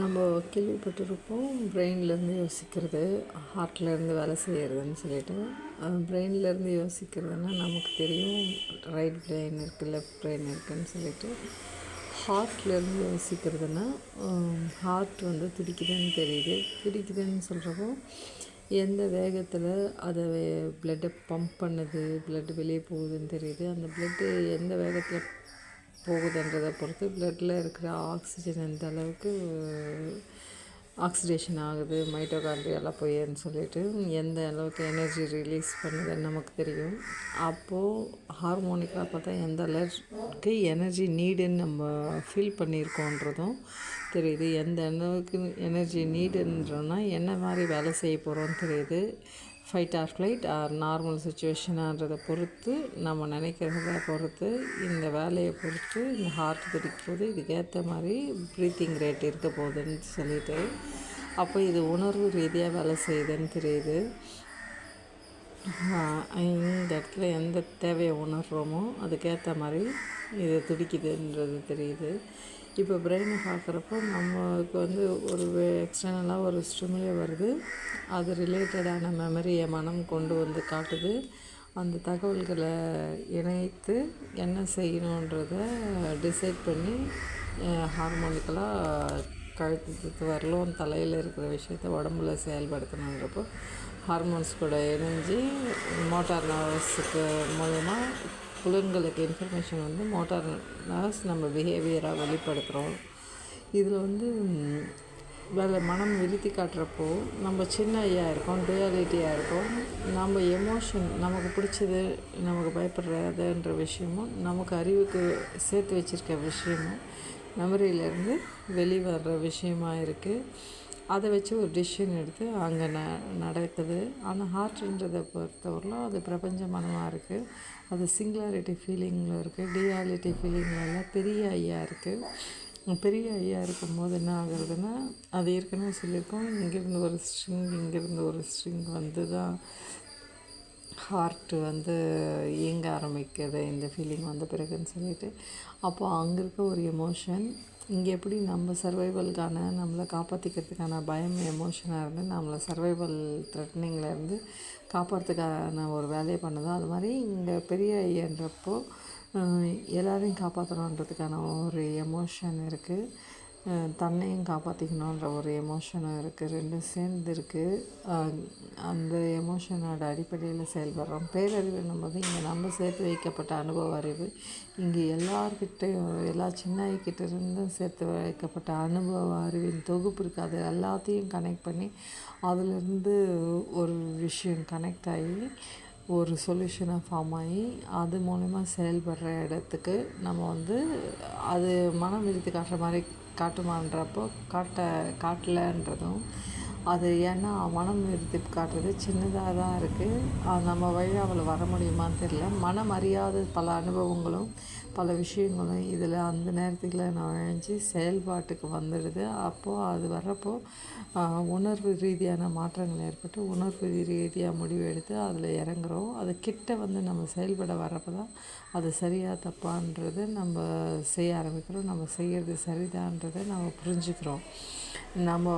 நம்ம கேள்விப்பட்டிருப்போம் பிரெயின்லேருந்து யோசிக்கிறது ஹார்ட்லேருந்து வேலை செய்கிறதுன்னு சொல்லிட்டு. பிரெயின்லேருந்து யோசிக்கிறதுனா நமக்கு தெரியும் ரைட் பிரெயின் இருக்குது லெஃப்ட் பிரெயின் இருக்குதுன்னு சொல்லிட்டு. ஹார்ட்லேருந்து யோசிக்கிறதுனா ஹார்ட் வந்து துடிக்குதுன்னு தெரியுது. துடிக்குதுன்னு சொல்கிறப்போ எந்த வேகத்தில் அதை ப்ளட்டை பம்ப் பண்ணுது பிளட் வெளியே போகுதுன்னு தெரியுது. அந்த ப்ளட்டு எந்த வேகத்தில் போகுதுன்றதை பொறுத்து ப்ளட்டில் இருக்கிற ஆக்சிஜன் எந்த அளவுக்கு ஆக்சிடேஷன் ஆகுது மைட்டோகாண்ட்ரியாலாம் போயேன்னு சொல்லிட்டு எந்த அளவுக்கு எனர்ஜி ரிலீஸ் பண்ணுதுன்னு நமக்கு தெரியும். அப்போது ஹார்மோனிக்காக பார்த்தா எந்த அளவுக்கு எனர்ஜி நீடுன்னு நம்ம ஃபீல் பண்ணியிருக்கோன்றதும் தெரியுது. எந்த அளவுக்கு எனர்ஜி நீடுன்றோன்னா என்ன மாதிரி வேலை செய்ய போகிறோன்னு தெரியுது. Fight or flight or normal சுச்சுவேஷனான்றதை பொறுத்து நம்ம நினைக்கிறத பொறுத்து இந்த வேலையை பொறுத்து இந்த ஹார்ட் துடிக்கும் போது இதுக்கேற்ற மாதிரி ப்ரீத்திங் ரேட் இருக்க போகுதுன்னு சொல்லிட்டு அப்போ இது உணர்வு ரீதியாக வேலை செய்யுதுன்னு தெரியுது. இந்த இடத்துல எந்த தேவையை உணர்கிறோமோ அதுக்கேற்ற மாதிரி இது துடிக்குதுன்றது தெரியுது. இப்போ பிரெயினை பார்க்குறப்போ நமக்கு வந்து ஒரு எக்ஸ்டர்னலாக ஒரு ஸ்டிமுலே வருது. அது ரிலேட்டடான மெமரியை மனம் கொண்டு வந்து காட்டுது. அந்த தகவல்களை இணைத்து என்ன செய்யணுன்றத டிசைட் பண்ணி ஹார்மோனிக்கலாக கழுத்து வரலும் தலையில் இருக்கிற விஷயத்த உடம்புல செயல்படுத்தணுன்றப்போ ஹார்மோன்ஸ் கூட இணைஞ்சு மோட்டார் நர்வஸுக்கு மூலயமா புலன்களுக்கு இன்ஃபர்மேஷன் வந்து மோட்டார் நர்ஸ் நம்ம பிஹேவியராக வெளிப்படுத்துகிறோம் இதில் வந்து வேலை மனம் விருத்தி காட்டுறப்போ நம்ம சின்ன ஐயா இருக்கோம் டுயாலிட்டியாக இருக்கோம். நம்ம எமோஷன் நமக்கு பிடிச்சது நமக்கு பயப்படுறதுன்ற விஷயமும் நமக்கு அறிவுக்கு சேர்த்து வச்சுருக்க விஷயமும் மெமரியிலேருந்து வெளிவர்ற விஷயமா இருக்குது அதை வச்சு ஒரு டிசிஷன் எடுத்து அங்கே ந நடக்குது. ஆனால் ஹார்ட்ன்றதை பொறுத்தவரையிலும் அது பிரபஞ்சமனமாக இருக்குது அது சிங்குலாரிட்டி ஃபீலிங்கில் இருக்குது டியாலிட்டி ஃபீலிங்கில் எல்லாம் பெரிய ஐயா இருக்குது பெரிய ஐயா இருக்கும்போது என்ன ஆகுறதுன்னா அது ஏற்கனவே சொல்லியிருக்கோம். இங்கேருந்து ஒரு ஸ்ட்ரிங் இங்கேருந்து ஒரு ஸ்ட்ரிங் வந்து தான் ஹார்ட்டு வந்து இயங்க ஆரம்பிக்கிறது இந்த ஃபீலிங் வந்த பிறகுன்னு சொல்லிட்டு. அப்போது அங்கே இருக்க ஒரு எமோஷன் இங்கே எப்படி நம்ம சர்வைவலுக்கான நம்மளை காப்பாற்றிக்கிறதுக்கான பயம் எமோஷனாக இருந்து நம்மளை சர்வைவல் த்ரெட்னிங்கில் இருந்து காப்பாற்றுறதுக்கான ஒரு வேலையை பண்ணுதோ அது மாதிரி இங்கே பெரிய ஐயன்றப்போ எல்லோரையும் காப்பாற்றணுன்றதுக்கான ஒரு எமோஷன் இருக்குது தன்னையும் காப்பாற்றிக்கணுன்ற ஒரு எமோஷனும் இருக்குது ரெண்டும் சேர்ந்து இருக்குது அந்த எமோஷனோட அடிப்படையில் செயல்படுறோம். பேரறிவுன்னும் போது இங்கே நம்ம சேர்த்து வைக்கப்பட்ட அனுபவ அறிவு. இங்கே எல்லார்கிட்டையும் எல்லா சின்ன இருந்தும் சேர்த்து வைக்கப்பட்ட அனுபவ அறிவின் தொகுப்பு இருக்குது அது எல்லாத்தையும் கனெக்ட் பண்ணி அதிலிருந்து ஒரு விஷயம் கனெக்ட் ஆகி ஒரு சொல்யூஷனாக ஃபார்ம் ஆகி அது மூலிமா செயல்படுற இடத்துக்கு நம்ம வந்து அது மனம் விரித்து காட்டுற மாதிரி காட்டுமான்றப்போ காட்ட காட்டலன்றதும் அது ஏன்னா மனம் நிறுத்தி காட்டுறது சின்னதாக தான் இருக்குது நம்ம வழி அவளை வர முடியுமான்னு தெரியல. மனம் அறியாத பல அனுபவங்களும் பல விஷயங்களும் இதில் அந்த நேரத்தில் நுழைஞ்சி செயல்பாட்டுக்கு வந்துடுது. அப்போது அது வர்றப்போ உணர்வு ரீதியான மாற்றங்கள் ஏற்பட்டு உணர்வு ரீதியாக முடிவு எடுத்து அதில் இறங்குறோம். அது கிட்ட வந்து நம்ம செயல்பட வர்றப்போ தான் அது சரியாக தப்பான்றது நம்ம செய்ய ஆரம்பிக்கிறோம். நம்ம செய்கிறது சரிதான்றதை நம்ம புரிஞ்சுக்கிறோம். நம்ம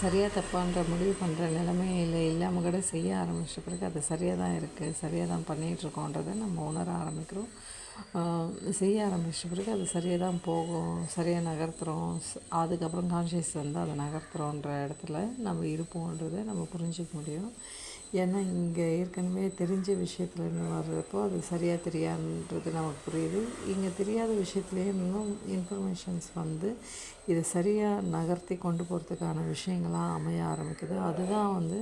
சரியாக தப்பான்ற முடிவு பண்ணுற நிலைமையில் இல்லாமல் கூட செய்ய ஆரம்பித்த பிறகு அது சரியாக தான் இருக்குது சரியாக தான் பண்ணிகிட்ருக்கோன்றதை நம்ம உணர ஆரம்பிக்கிறோம். செய்ய ஆரம்பித்த பிறகு அது சரியாக தான் போகும். சரியாக நகர்த்துறோம். அதுக்கப்புறம் கான்ஷியஸ் வந்து அதை நகர்த்துறோன்ற இடத்துல நம்ம இருப்போன்றதை நம்ம புரிஞ்சிக்க முடியும். ஏன்னா இங்கே ஏற்கனவே தெரிஞ்ச விஷயத்துலேருந்து வர்றப்போ அது சரியாக தெரியாதுன்றது நமக்கு புரியுது. இங்கே தெரியாத விஷயத்துலேயே இன்னும் இன்ஃபர்மேஷன்ஸ் வந்து இதை சரியாக நகர்த்தி கொண்டு போகிறதுக்கான விஷயங்களாக அமைய ஆரம்பிக்குது. அதுதான் வந்து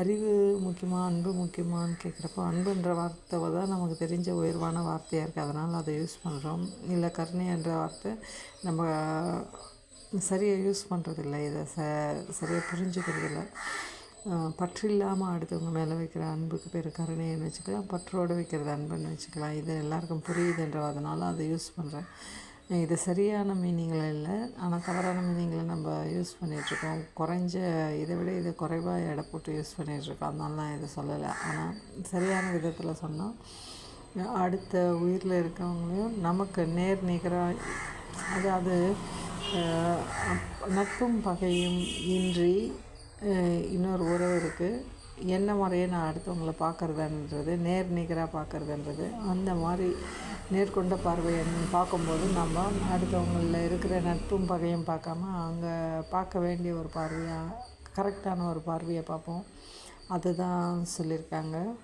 அறிவு முக்கியமாக அன்பு முக்கியமானு கேட்குறப்போ அன்புன்ற வார்த்தை தான் நமக்கு தெரிஞ்ச உயர்வான வார்த்தையாக இருக்குது அதனால் அதை யூஸ் பண்ணுறோம் இல்லை கருணை என்ற வார்த்தை நம்ம சரியாக யூஸ் பண்ணுறதில்ல இதை ச சரியாக புரிஞ்சுக்கிறதில்ல. பற்று இல்லாமல் அடுத்தவங்க மேலே வைக்கிற அன்புக்கு பேர் கருணைன்னு வச்சுக்கலாம் பற்றோடு வைக்கிறது அன்புன்னு வச்சுக்கலாம். இது எல்லாருக்கும் புரியுதுன்ற அதனால் அதை யூஸ் பண்ணுறேன் இது சரியான மீனிங்கில் இல்லை. ஆனால் தவறான மீனிங்கில் நம்ம யூஸ் பண்ணிகிட்ருக்கோம் குறைஞ்ச இதை விட இதை குறைவாக எடை போட்டு யூஸ் பண்ணிகிட்ருக்கோம் அதனால நான் இதை சொல்லலை. ஆனால் சரியான விதத்தில் சொன்னால் அடுத்த உயிரில் இருக்கவங்களையும் நமக்கு நேர் நிகராக அதாவது நட்பும் பகையும் இன்றி இன்னொரு உறவு இருக்குது என்ன முறையை நான் அடுத்தவங்கள பார்க்குறதுன்றது நேர் நிகராக பார்க்குறதுன்றது அந்த மாதிரி நேர்கொண்ட பார்வையை பார்க்கும்போது நம்ம அடுத்தவங்களில் இருக்கிற நட்பும் பகையும் பார்க்காம அங்கே பார்க்க வேண்டிய ஒரு பார்வையாக கரெக்டான ஒரு பார்வையை பார்ப்போம். அதுதான் சொல்லியிருக்காங்க.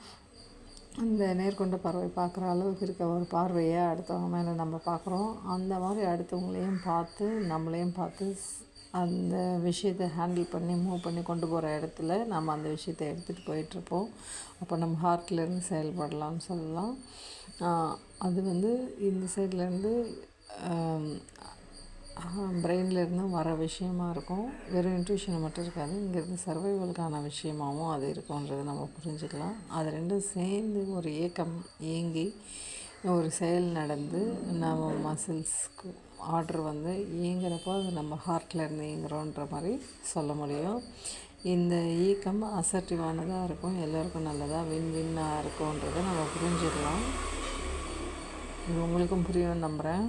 அந்த நேர்கொண்ட பார்வை பார்க்குற அளவுக்கு இருக்க ஒரு பார்வையை அடுத்தவங்க மேலே நம்ம பார்க்குறோம். அந்த மாதிரி அடுத்தவங்களையும் பார்த்து நம்மளையும் பார்த்து ஸ்- அந்த விஷயத்தை ஹேண்டில் பண்ணி மூவ் பண்ணி கொண்டு போகிற இடத்துல நம்ம அந்த விஷயத்தை எடுத்துகிட்டு போயிட்டுருப்போம். அப்போ நம்ம ஹார்ட்லேருந்து செயல்படலாம்னு சொல்லலாம். அது வந்து இந்த சைட்லேருந்து பிரெயின்லேருந்து வர விஷயமா இருக்கும். வெறும் இன்ட்யூஷன் மட்டும் இருக்காது. இங்கேருந்து சர்வைவலுக்கான விஷயமாகவும் அது இருக்கும்ன்றதை நம்ம புரிஞ்சுக்கலாம். அது ரெண்டும் சேர்ந்து ஒரு ஏக்கம் ஏங்கி ஒரு செயல் நடந்து நம்ம மசில்ஸ்க்கு ஆர்டர் வந்து இயங்குறப்போ அது நம்ம ஹார்ட்டில் இருந்து இயங்குறோன்ற மாதிரி சொல்ல முடியும். இந்த இயக்கம் அசர்ட்டிவானதாக இருக்கும் எல்லோருக்கும் நல்லதாக வின் வின்னாக இருக்கும்ன்றதை நம்ம புரிஞ்சிடலாம். இது உங்களுக்கும் புரியும் நம்புகிறேன்